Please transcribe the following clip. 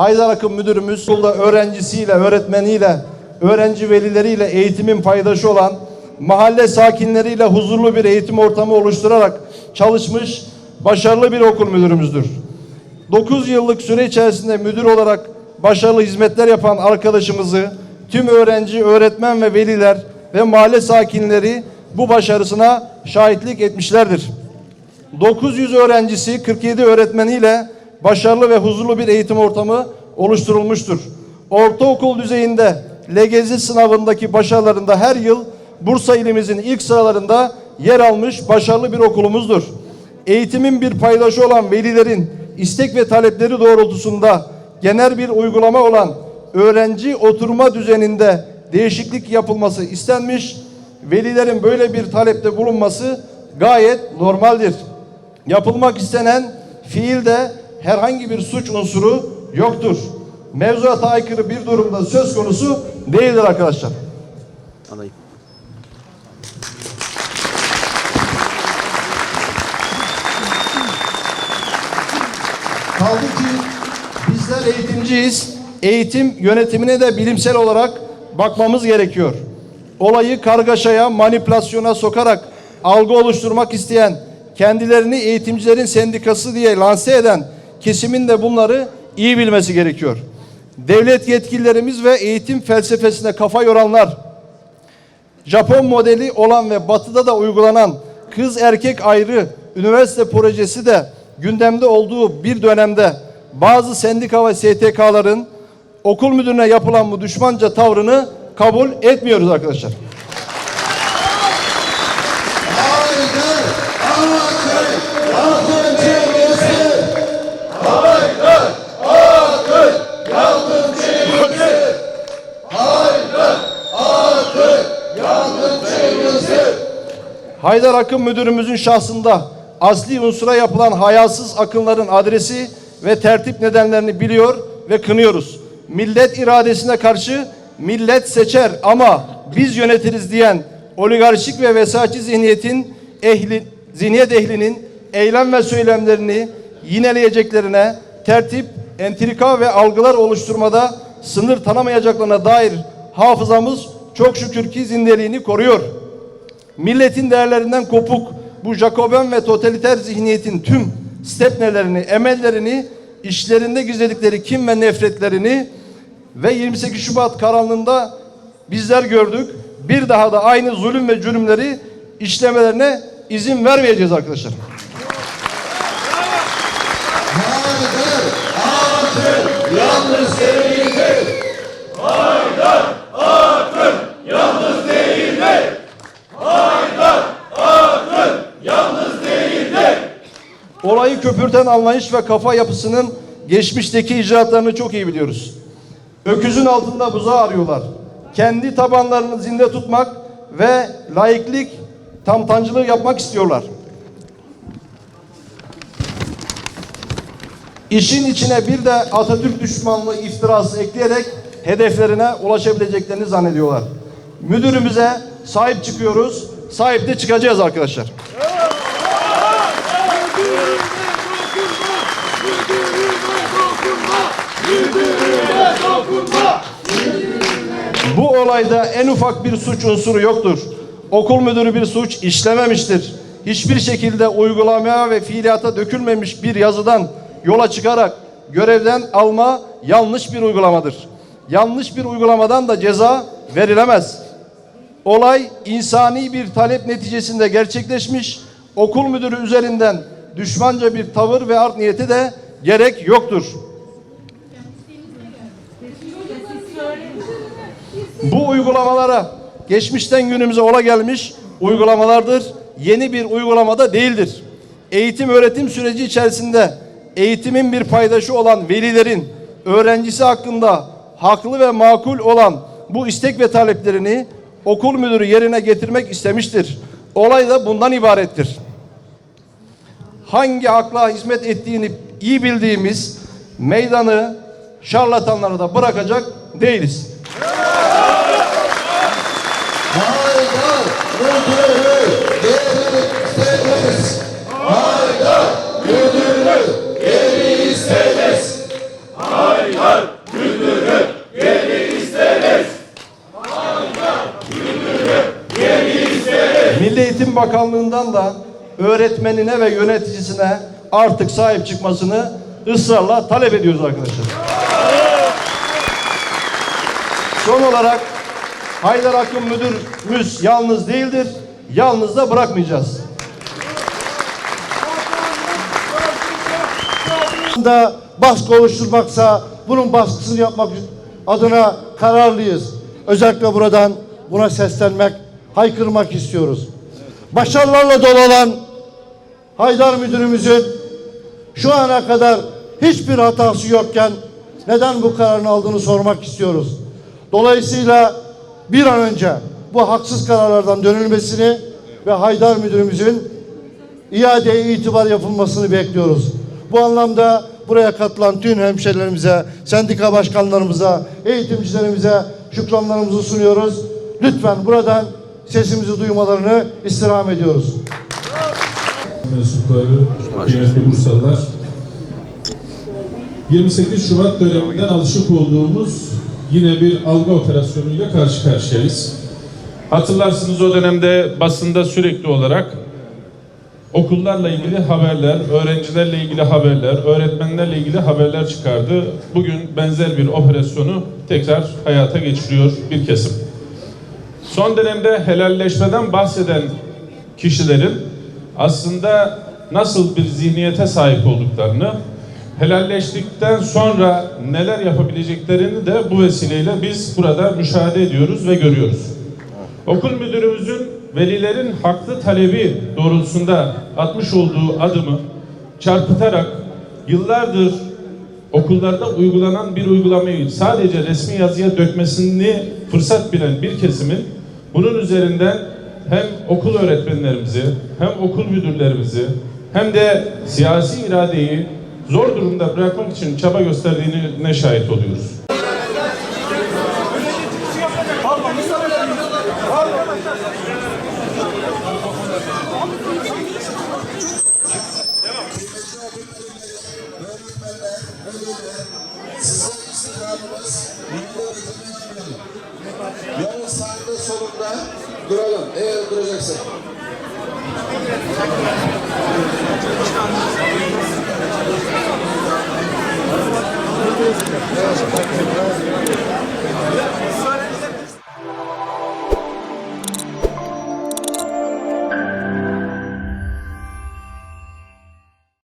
Haydar Akın müdürümüz okulda öğrencisiyle, öğretmeniyle, öğrenci velileriyle eğitimin paydaşı olan mahalle sakinleriyle huzurlu bir eğitim ortamı oluşturarak çalışmış başarılı bir okul müdürümüzdür. 9 yıllık süre içerisinde müdür olarak başarılı hizmetler yapan arkadaşımızı tüm öğrenci, öğretmen ve veliler ve mahalle sakinleri bu başarısına şahitlik etmişlerdir. 900 öğrencisi 47 öğretmeniyle başarılı ve huzurlu bir eğitim ortamı oluşturulmuştur. Ortaokul düzeyinde LGS sınavındaki başarılarında her yıl Bursa ilimizin ilk sıralarında yer almış başarılı bir okulumuzdur. Eğitimin bir paydaşı olan velilerin istek ve talepleri doğrultusunda genel bir uygulama olan öğrenci oturma düzeninde değişiklik yapılması istenmiş. Velilerin böyle bir talepte bulunması gayet normaldir. Yapılmak istenen fiilde herhangi bir suç unsuru yoktur. Mevzuata aykırı bir durumda söz konusu değildir arkadaşlar. Alayım. Kaldı ki bizler eğitimciyiz. Eğitim yönetimine de bilimsel olarak bakmamız gerekiyor. Olayı kargaşaya, manipülasyona sokarak algı oluşturmak isteyen, kendilerini eğitimcilerin sendikası diye lanse eden kesimin de bunları iyi bilmesi gerekiyor. Devlet yetkililerimiz ve eğitim felsefesine kafa yoranlar, Japon modeli olan ve batıda da uygulanan kız erkek ayrı üniversite projesi de gündemde olduğu bir dönemde bazı sendika ve STK'ların okul müdürüne yapılan bu düşmanca tavrını kabul etmiyoruz arkadaşlar. Haydar Akın müdürümüzün şahsında asli unsura yapılan hayasız akınların adresi ve tertip nedenlerini biliyor ve kınıyoruz. Millet iradesine karşı millet seçer ama biz yönetiriz diyen oligarşik ve vesayetçi zihniyetin ehli, zihniyet ehlinin eylem ve söylemlerini yineleyeceklerine tertip, entrika ve algılar oluşturmada sınır tanımayacaklarına dair hafızamız çok şükür ki zindeliğini koruyor milletin değerlerinden kopuk bu Jacoben ve totaliter zihniyetin tüm stepnelerini, emellerini, işlerinde gizledikleri kim ve nefretlerini ve 28 Şubat karanlığında bizler gördük. Bir daha da aynı zulüm ve cürümleri işlemelerine izin vermeyeceğiz arkadaşlar. Olayı köpürten anlayış ve kafa yapısının geçmişteki icraatlarını çok iyi biliyoruz. Öküzün altında buzağı arıyorlar. Kendi tabanlarını zinde tutmak ve laiklik, tamtancılığı yapmak istiyorlar. İşin içine bir de Atatürk düşmanlığı iftirası ekleyerek hedeflerine ulaşabileceklerini zannediyorlar. Müdürümüze sahip çıkıyoruz, sahip de çıkacağız arkadaşlar. Bu olayda en ufak bir suç unsuru yoktur. Okul müdürü bir suç işlememiştir. Hiçbir şekilde uygulamaya ve fiiliyata dökülmemiş bir yazıdan yola çıkarak görevden alma yanlış bir uygulamadır. Yanlış bir uygulamadan da ceza verilemez. Olay insani bir talep neticesinde gerçekleşmiş. Okul müdürü üzerinden düşmanca bir tavır ve art niyeti de gerek yoktur. Bu uygulamalara geçmişten günümüze ola gelmiş uygulamalardır. Yeni bir uygulamada değildir. Eğitim öğretim süreci içerisinde eğitimin bir paydaşı olan velilerin öğrencisi hakkında haklı ve makul olan bu istek ve taleplerini okul müdürü yerine getirmek istemiştir. Olay da bundan ibarettir. Hangi akla hizmet ettiğini iyi bildiğimiz meydanı şarlatanlara da bırakacak değiliz. Öğretmenine ve yöneticisine artık sahip çıkmasını ısrarla talep ediyoruz arkadaşlar. Son olarak Haydar Akın Müdürümüz yalnız değildir, yalnız da bırakmayacağız. da baskı oluşturmaksa bunun baskısını yapmak adına kararlıyız. Özellikle buradan buna seslenmek, haykırmak istiyoruz. Başarılarla dolu olan Haydar Müdürümüzün şu ana kadar hiçbir hatası yokken neden bu kararını aldığını sormak istiyoruz. Dolayısıyla bir an önce bu haksız kararlardan dönülmesini ve Haydar Müdürümüzün iadeye itibar yapılmasını bekliyoruz. Bu anlamda buraya katılan tüm hemşerilerimize, sendika başkanlarımıza, eğitimcilerimize şükranlarımızı sunuyoruz. Lütfen buradan sesimizi duymalarını istirham ediyoruz. Mensupları, kıymetli Bursalılar. 28 Şubat döneminden alışık olduğumuz yine bir algı operasyonuyla karşı karşıyayız. Hatırlarsınız o dönemde basında sürekli olarak okullarla ilgili haberler, öğrencilerle ilgili haberler, öğretmenlerle ilgili haberler çıkardı. Bugün benzer bir operasyonu tekrar hayata geçiriyor bir kesim. Son dönemde helalleşmeden bahseden kişilerin aslında nasıl bir zihniyete sahip olduklarını, helalleştikten sonra neler yapabileceklerini de bu vesileyle biz burada müşahede ediyoruz ve görüyoruz. Okul müdürümüzün velilerin haklı talebi doğrultusunda atmış olduğu adımı çarpıtarak yıllardır okullarda uygulanan bir uygulamayı sadece resmi yazıya dökmesini fırsat bilen bir kesimin bunun üzerinden hem okul öğretmenlerimizi hem okul müdürlerimizi hem de siyasi iradeyi zor durumda bırakmak için çaba gösterdiğine şahit oluyoruz. Sizin istihdamımız milli Jefferson.